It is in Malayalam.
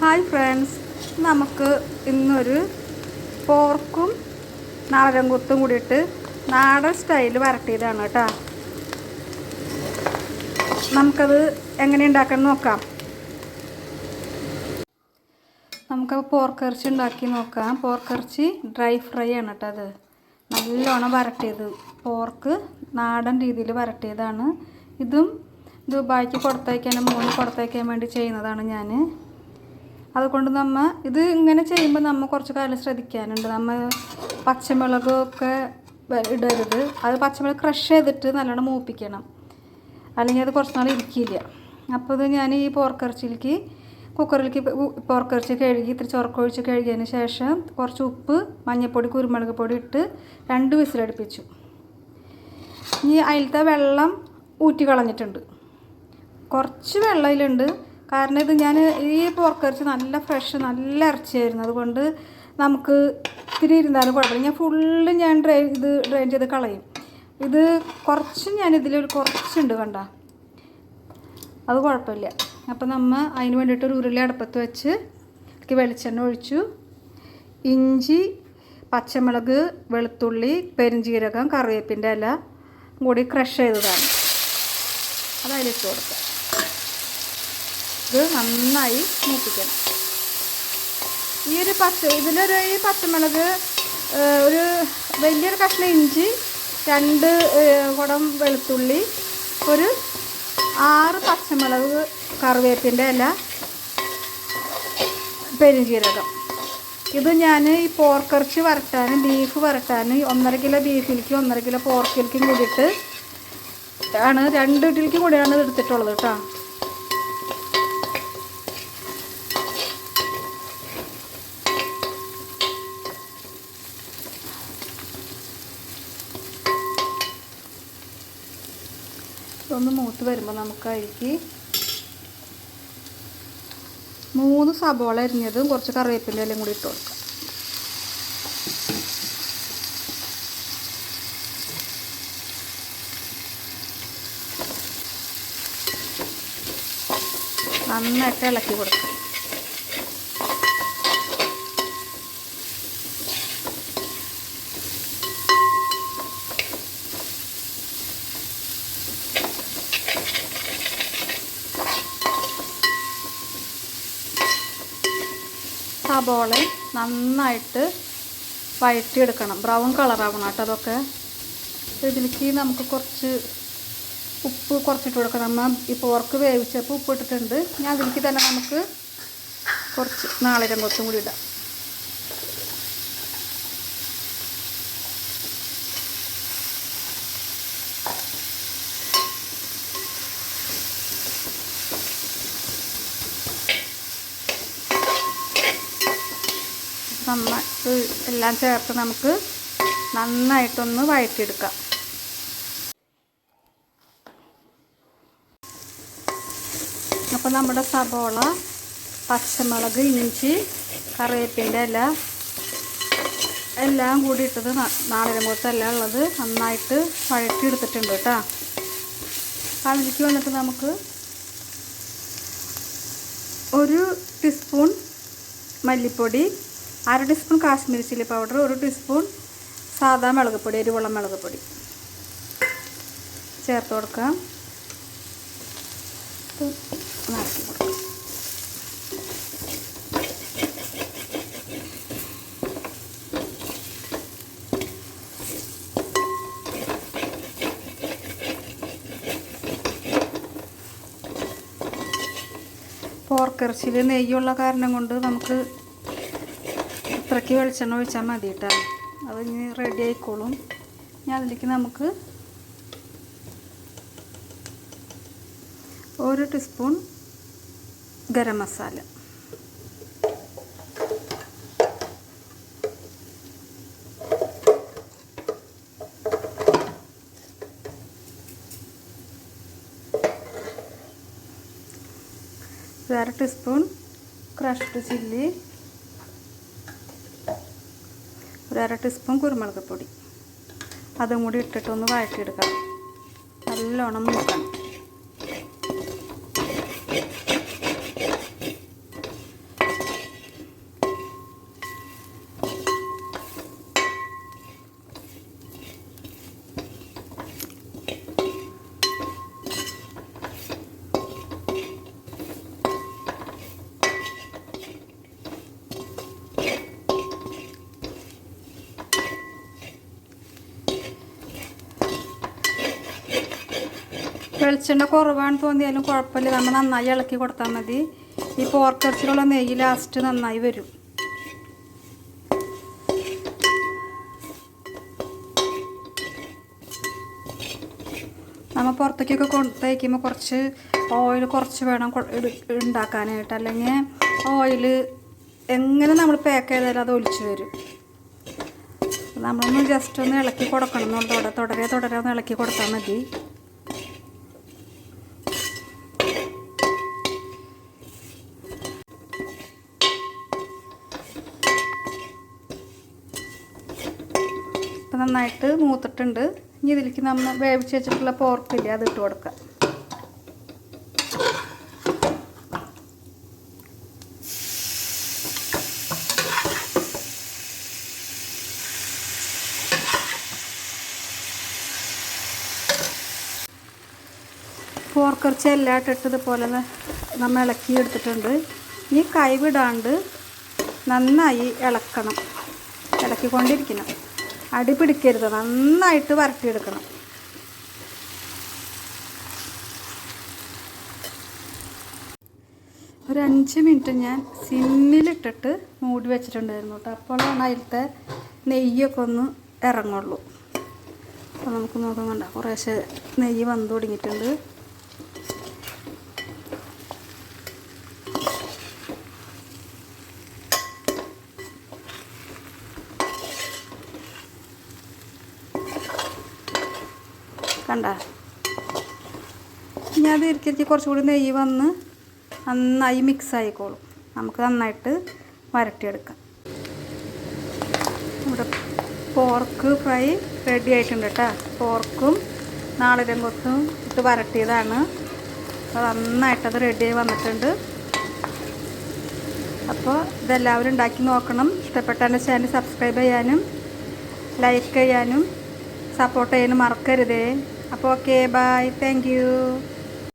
Hi friends. നമുക്ക് ഇന്നൊരു പോർക്കും നാടൻ കുത്തും കൂടിയിട്ട് നാടൻ സ്റ്റൈൽ വരട്ടിയതാണ് കേട്ടോ. നമുക്കത് എങ്ങനെ ഉണ്ടാക്കാൻ നോക്കാം. നമുക്ക് പോർക്കിറച്ചി ഉണ്ടാക്കി നോക്കാം. പോർക്കിറച്ചി ഡ്രൈ ഫ്രൈ ആണ് കേട്ടോ അത്. നല്ലോണം വരട്ടിയത്. പോർക്ക് നാടൻ രീതിയിൽ വരട്ടിയതാണ്. ഇതും ദുബായിക്ക് പുറത്തേക്കാൻ മോന് പുറത്തേക്കാൻ വേണ്ടി ചെയ്യുന്നതാണ് ഞാൻ അതുകൊണ്ട് നമ്മൾ ഇത് ഇങ്ങനെ ചെയ്യുമ്പോൾ നമ്മൾ കുറച്ച് കാലം ശ്രദ്ധിക്കാനുണ്ട്. നമ്മൾ പച്ചമുളകൊക്കെ ഇടരുത്. അത് പച്ചമുളക് ക്രഷ് ചെയ്തിട്ട് നല്ലോണം മൂപ്പിക്കണം. അല്ലെങ്കിൽ അത് കുറച്ച് നാൾ ഇരിക്കില്ല. അപ്പോൾ ഇത് ഞാൻ ഈ പോർക്കിറച്ചിലേക്ക് കുക്കറിലേക്ക് പോർക്കിറച്ചി കഴുകി ഇത്തിരി ചൊറക്കൊഴിച്ച് കഴുകിയതിന് ശേഷം കുറച്ച് ഉപ്പ് മഞ്ഞൾപ്പൊടി കുരുമുളക് പൊടി ഇട്ട് രണ്ട് വിസിലടുപ്പിച്ചു. ഇനി അതിലത്തെ വെള്ളം ഊറ്റി കളഞ്ഞിട്ടുണ്ട്. കുറച്ച് വെള്ളം അതിലുണ്ട് കാരണം ഇത് ഞാൻ ഈ പോർക്കിറച്ചി നല്ല ഫ്രഷ് നല്ല ഇറച്ചിയായിരുന്നു. അതുകൊണ്ട് നമുക്ക് ഇത്തിരി ഇരുന്നാലും കുഴപ്പമില്ല. ഞാൻ ഫുള്ള് ഞാൻ ഡ്രൈ ഇത് ഡ്രെയിൻ ചെയ്ത് കളയും. ഇത് കുറച്ച് ഞാൻ ഇതിലൊരു കുറച്ചുണ്ട് കണ്ട. അത് കുഴപ്പമില്ല. അപ്പം നമ്മൾ അതിന് വേണ്ടിയിട്ട് ഒരു ഉരുളി അടുപ്പത്ത് വെച്ച് ഇതിലേക്ക് വെളിച്ചെണ്ണ ഒഴിച്ചു. ഇഞ്ചി പച്ചമുളക് വെളുത്തുള്ളി പെരുംജീരകം കറിവേപ്പിന്റെ ഇല കൂടി ക്രഷ് ചെയ്തതാണ്. അത് അതിലിട്ട് കൊടുക്കുക ഇത് നന്നായി മൂപ്പിക്കണം. ഈ ഒരു പച്ച ഇതിലൊരു ഈ പച്ചമുളക് ഒരു വലിയൊരു കഷ്ണം ഇഞ്ചി രണ്ട് കുടം വെളുത്തുള്ളി ഒരു ആറ് പച്ചമുളക് കറിവേപ്പിന്റെ ഇല പെരുംജീരകം ഇത് ഞാൻ ഈ പോർക്കിറച്ചി വരട്ടാനും ബീഫ് വരട്ടാനും ഒന്നര കിലോ ബീഫിലേക്കും ഒന്നര കിലോ പോർക്കിലേക്കും കൂടിയിട്ട് ആണ് രണ്ട് ഇഡ്ഡലിക്കും കൂടിയാണ് എടുത്തിട്ടുള്ളത് കേട്ടോ. ഇതൊന്ന് മൂത്ത് വരുമ്പോൾ നമുക്ക് മൂന്ന് സബോള അരിഞ്ഞതും കുറച്ച് കറിവേപ്പിന്റെ ഇലയും കൂടി ഇട്ട് കൊടുക്കാം. നന്നായിട്ട് ഇളക്കി കൊടുക്കാം. സബോള നന്നായിട്ട് വഴറ്റിയെടുക്കണം. ബ്രൗൺ കളറാവണം കേട്ടോ അതൊക്കെ. ഇതിലേക്ക് നമുക്ക് കുറച്ച് ഉപ്പ് കുറച്ചിട്ട് കൊടുക്കണം. നമ്മൾ ഈ പോർക്ക് വേവിച്ചപ്പോൾ ഉപ്പ് ഇട്ടിട്ടുണ്ട്. ഞാൻ അതിലേക്ക് തന്നെ നമുക്ക് കുറച്ച് നാളിരം കൊത്തും കൂടി ഇടാം. നന്നായിട്ട് എല്ലാം ചേർത്ത് നമുക്ക് നന്നായിട്ടൊന്ന് വഴറ്റിയെടുക്കാം. അപ്പോൾ നമ്മുടെ സബോള പച്ചമുളക് ഇഞ്ചി കറിവേപ്പിന്റെ ഇല എല്ലാം കൂടി ഇട്ടത് നാളെ എല്ലാം ഉള്ളത് നന്നായിട്ട് വഴറ്റിയെടുത്തിട്ടുണ്ട് കേട്ടോ. അതിലേക്ക് വന്നിട്ട് നമുക്ക് ഒരു ടീസ്പൂൺ മല്ലിപ്പൊടി അര ടീസ്പൂൺ കാശ്മീരി ചില്ലി പൗഡർ ഒരു ടീസ്പൂൺ സാധാ മുളക് പൊടി എരിവുള്ള മുളക് പൊടി ചേർത്ത് കൊടുക്കാം നടത്തി കൊടുക്കാം നെയ്യുള്ള കാരണം കൊണ്ട് നമുക്ക് ഇത്രയ്ക്ക് വെളിച്ചെണ്ണ ഒഴിച്ചാൽ മതി കേട്ടോ അത് ഇനി റെഡി ആയിക്കോളും. ഇനി അതിലേക്ക് നമുക്ക് ഒരു ടീസ്പൂൺ ഗരം മസാല. ഒരു അര ടീസ്പൂൺ ക്രഷ്ഡ് ചില്ലി ഒരു അര ടീസ്പൂൺ കുരുമുളക് പൊടി. അതും കൂടി ഇട്ടിട്ടൊന്ന് വഴറ്റിയെടുക്കണം. നല്ലോണം മൂക്കണം. വെളിച്ചെണ്ണ കുറവാണെന്ന് തോന്നിയാലും കുഴപ്പമില്ല. നമ്മൾ നന്നായി ഇളക്കി കൊടുത്താൽ മതി. ഈ പോർക്കിറച്ചിലുള്ള നെയ്യ് ലാസ്റ്റ് നന്നായി വരും. നമ്മൾ പുറത്തേക്കൊക്കെ കൊടുത്തയക്കുമ്പോൾ കുറച്ച് ഓയിൽ കുറച്ച് വേണം ഉണ്ടാക്കാനായിട്ട്. അല്ലെങ്കിൽ ഓയിൽ എങ്ങനെ നമ്മൾ പാക്ക് ചെയ്താലും അത് ഒലിച്ചു വരും. നമ്മളൊന്ന് ജസ്റ്റ് ഒന്ന് ഇളക്കി കൊടുക്കണം. എന്നുള്ളത് തുടരെ തുടരെ ഒന്ന് ഇളക്കി കൊടുത്താൽ മതി. നന്നായിട്ട് മൂത്തിട്ടുണ്ട്. ഇനി ഇതിലേക്ക് നമ്മൾ വേവിച്ച് വെച്ചിട്ടുള്ള പോർക്കില്ലേ അത് ഇട്ട് കൊടുക്കാം. പോർക്കിറച്ചി എല്ലാം ഇട്ടിട്ട് ഇതുപോലെ നമ്മൾ ഇളക്കി എടുത്തിട്ടുണ്ട്. ഇനി കൈവിടാണ്ട് നന്നായി ഇളക്കണം. ഇളക്കിക്കൊണ്ടിരിക്കണം. അടി പിടിക്കരുത്. നന്നായിട്ട് വരട്ടിയെടുക്കണം. ഒരു അഞ്ച് മിനിറ്റ് ഞാൻ സിമ്മിലിട്ടിട്ട് മൂടി വെച്ചിട്ടുണ്ടായിരുന്നു കേട്ടോ. അപ്പോഴാണ് അതിലത്തെ നെയ്യൊക്കെ ഒന്ന് ഇറങ്ങുള്ളൂ. അപ്പോൾ നമുക്ക് നോക്കാൻ കണ്ട. കുറേശ്ശെ നെയ്യ് വന്നു തുടങ്ങിയിട്ടുണ്ട്. കണ്ട. ഇനി അത് ഇരിക്കി കുറച്ചുകൂടി നെയ്യ് വന്ന് നന്നായി മിക്സ് ആയിക്കോളും. നമുക്ക് നന്നായിട്ട് വരട്ടിയെടുക്കാം. നമ്മുടെ പോർക്ക് ഫ്രൈ റെഡി ആയിട്ടുണ്ട് കേട്ടോ. പോർക്കും നാളിരം കൊത്തും ഇട്ട് വരട്ടിയതാണ്. അപ്പോൾ നന്നായിട്ടത് റെഡിയായി വന്നിട്ടുണ്ട്. അപ്പോൾ ഇതെല്ലാവരും ഉണ്ടാക്കി നോക്കണം. ഇഷ്ടപ്പെട്ട എന്റെ ചാനൽ സബ്സ്ക്രൈബ് ചെയ്യാനും ലൈക്ക് ചെയ്യാനും സപ്പോർട്ട് ചെയ്യാനും മറക്കരുതേ. അപ്പോൾ ഓക്കെ ബൈ താങ്ക് യു